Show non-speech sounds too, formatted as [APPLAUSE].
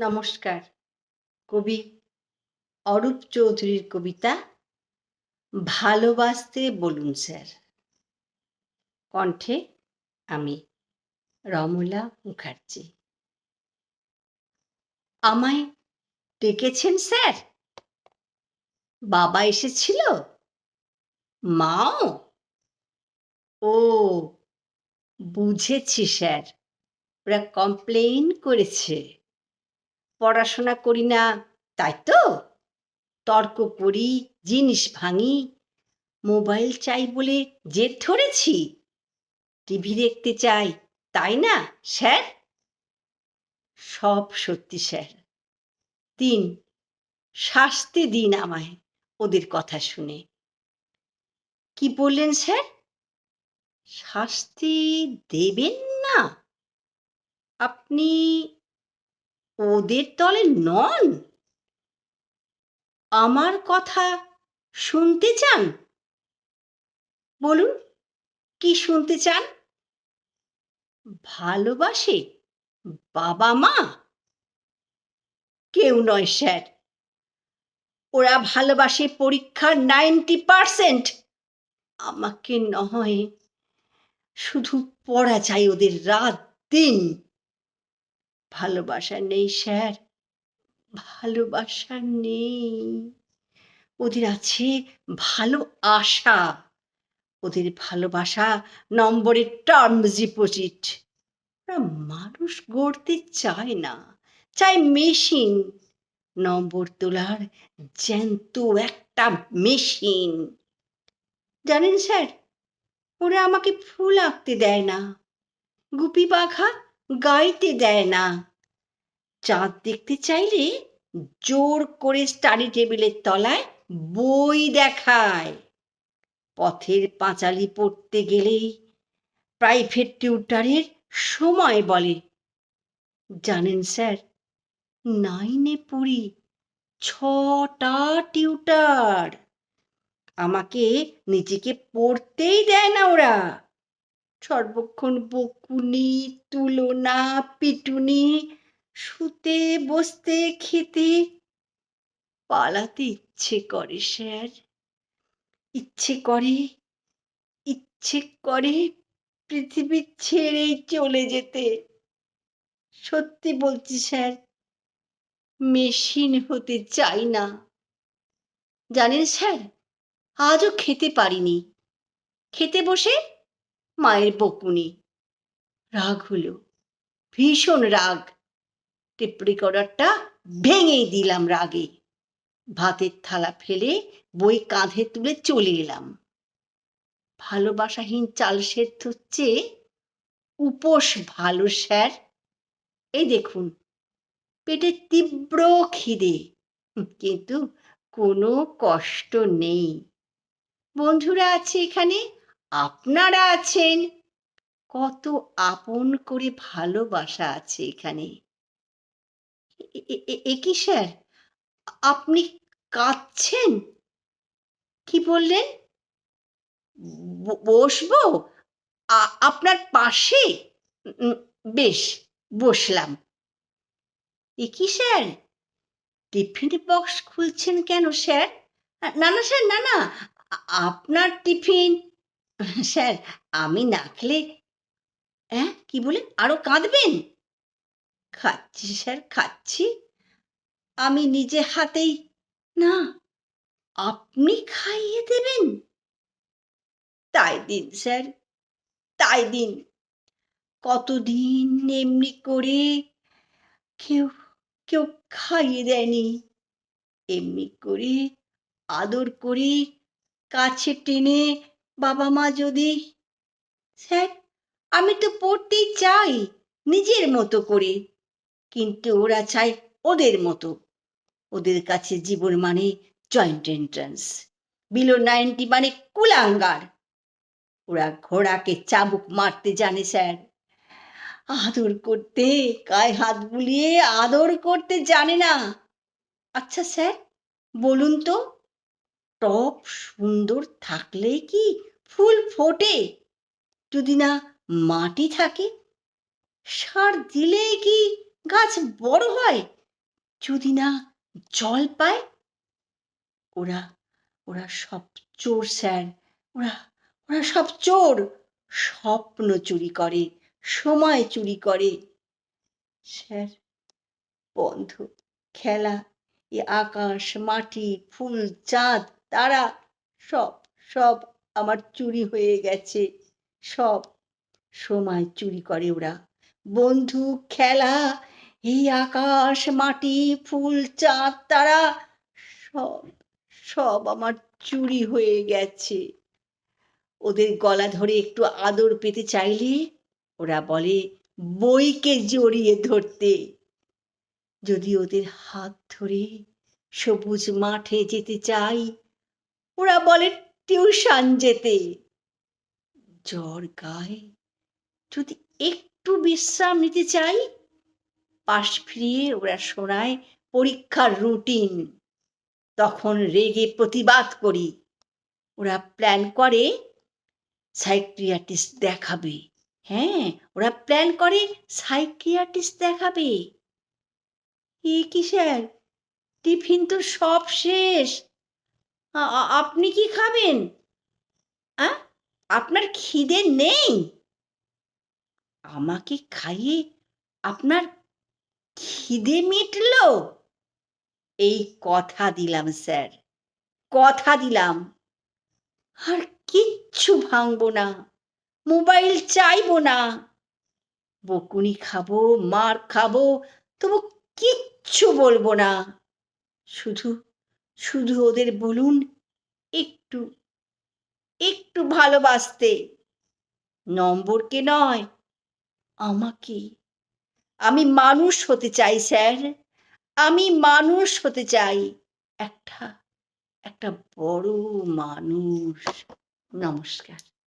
নমস্কার। কবি অরূপ চৌধুরীর কবিতা ভালোবাসতে বলুন স্যার। কণ্ঠে আমি রমলা মুখার্জি। আমায় ডেকেছেন স্যার? বাবা এসেছিল? মাও? ও, বুঝেছি স্যার। ওরা কমপ্লেন করেছে। পড়াশোনা করি না, তাই তো? তর্ক করি, জিনিস ভাঙি, মোবাইল চাই বলে জেদ ধরেছি। টিভি দেখতে চাই, তাই না, স্যার? সব সত্যি, স্যার। তিন, শাস্তি দিন আমায় ওদের কথা শুনে। কি বললেন, স্যার? শাস্তি দেবেন না? আপনি ওদের দলে নন? আমার কথা শুনতে চান? বলুন, কি শুনতে চান? ভালোবাসে বাবা মা? কেউ নয়, স্যার। ওরা ভালোবাসে পরীক্ষার নাইনটি পার্সেন্ট। আমাকে নয়, শুধু পড়া চাই ওদের রাত দিন। ভালোবাসা নেই, স্যার। ভালোবাসা নেই। ওদের আছে ভালো আশা। ওদের ভালোবাসা নম্বরের টার্ম ডিপোজিট ওরা মানুষ গড়তে চায় না। চায় মেশিন নম্বর তোলার জ্যান্ত একটা মেশিন জানেন স্যার, ওরা আমাকে ফুল আঁকতে দেয় না। গুপি পাখা গাইতে দেয় না। চাঁদ দেখতে চাইলে জোর করে স্টাডি টেবিলের তলায় বই দেখায়। পথের পাঁচালি পড়তে গেলেই প্রাইভেট টিউটারের সময় বলে। জানেন স্যার, নাইনে পড়ি ছটা টিউটার। আমাকে নিজেকে পড়তেই দেয় না ওরা। সর্বক্ষণ বকুনি, তুলনা, পিটুনি, শুতে, বসতে, খেতে। পালাতে ইচ্ছে করে, স্যার। ইচ্ছে করে ইচ্ছে করে পৃথিবী ছেড়ে চলে যেতে। সত্যি বলছি, স্যার, মেশিন হতে চাই না। জানেন, স্যার, আজও খেতে পারিনি। খেতে বসে মায়ের বকুনি। রাগ হলো, ভীষণ রাগ। টেপ রেকর্ডারটা ভেঙেই দিলাম রাগে। ভাতের থালা ফেলে বই কাঁধে তুলে চলে এলাম। ভালোবাসাহীন চাল সেদ্ধ চেয়ে উপোস ভালো স্যার। এই দেখুন, পেটে তীব্র খিদে, কিন্তু কোনো কষ্ট নেই। বন্ধুরা আছে এখানে? আপনারা আছেন। কত আপন করে ভালোবাসা আছে এখানে। এ স্যার? আপনি কাঁদছেন? কি বললেন? বসবো? আপনার পাশে? বেশ, বসলাম। এ কি স্যার? টিফিন বক্স খুলছেন কেন স্যার? না না স্যার, না না। আপনার টিফিন [LAUGHS] স্যার, আমি না খেলে হ্যাঁ কি বলে, আরও কাঁদবেন? খাচ্ছি স্যার, খাচ্ছি। আমি নিজে হাতেই, না, আপনি খাইয়ে দেবেন। তাই দিন, স্যার, তাই দিন। কতদিন এমনি করে কেউ কেউ খাইয়ে দেয়নি। এমনি করে আদর করে কাছে টেনে বাবা মা যদি স্যার, আমি তো পড়তেই চাই নিজের মতো করে। কিন্তু ওরা চায় ওদের মতো। ওদের কাছে জীবন মানে জয়েন্ট এন্ট্রান্স বিলো নাইনটি মানে কুলাঙ্গার। ওরা ঘোড়াকে চাবুক মারতে জানে, স্যার। আদর করতে, গায়ে হাত বুলিয়ে আদর করতে জানে না। আচ্ছা স্যার, বলুন তো টপ সুন্দর থাকলেই কি ফুল ফোটে? যদি না মাটি থাকে? সার দিলেই কি গাছ বড় হয়? যদি না জল পায়? ওরা ওরা সব চোর স্যার। ওরা ওরা সব চোর। স্বপ্ন চুরি করে, সময় চুরি করে। স্যার, বন্ধু। খেলা, এ আকাশ, মাটি, ফুল, চাঁদ তারা সব সব আমার চুরি হয়ে গেছে। সব সময় চুরি করে ওরা। বন্ধু খেলা, এই আকাশ, মাটি, ফুল, চাঁদ, তারা সব সব আমার চুরি হয়ে গেছে। ওদের গলা ধরে একটু আদর পেতে চাইলে ওরা বলে, বইকে জড়িয়ে ধরতে। যদি ওদের হাত ধরে সবুজ মাঠে যেতে চাই ওরা বলে টিউশন যেতে জ্বর গায়ে। যদি একটু বিশ্রাম নিতে চাই, পাশ ফিরিয়ে ওরা শোনায় পরীক্ষার রুটিন তখন রেগে প্রতিবাদ করি। ওরা প্ল্যান করে সাইক্রিয়াটিস্ট দেখাবে। হ্যাঁ ওরা প্ল্যান করে সাইক্রিয়াটিস্ট দেখাবে। এ কি স্যার? টিফিন তো সব শেষ। আপনি কি খাবেন? আ? আপনার খিদে নেই? আমাকে খাইয়ে আপনার খিদে মিটল? এই কথা দিলাম, স্যার। কথা দিলাম। আর কিচ্ছু ভাঙবো না। মোবাইল চাইব না। বকুনি খাব, মার খাব, তবু কিচ্ছু বলব না। শুধু শুধু ওদের বলুন, একটু একটু ভালোবাসতে। নম্বরকে নয়, আমাকে। আমি মানুষ হতে চাই, স্যার। আমি মানুষ হতে চাই। একটা একটা বড় মানুষ। নমস্কার।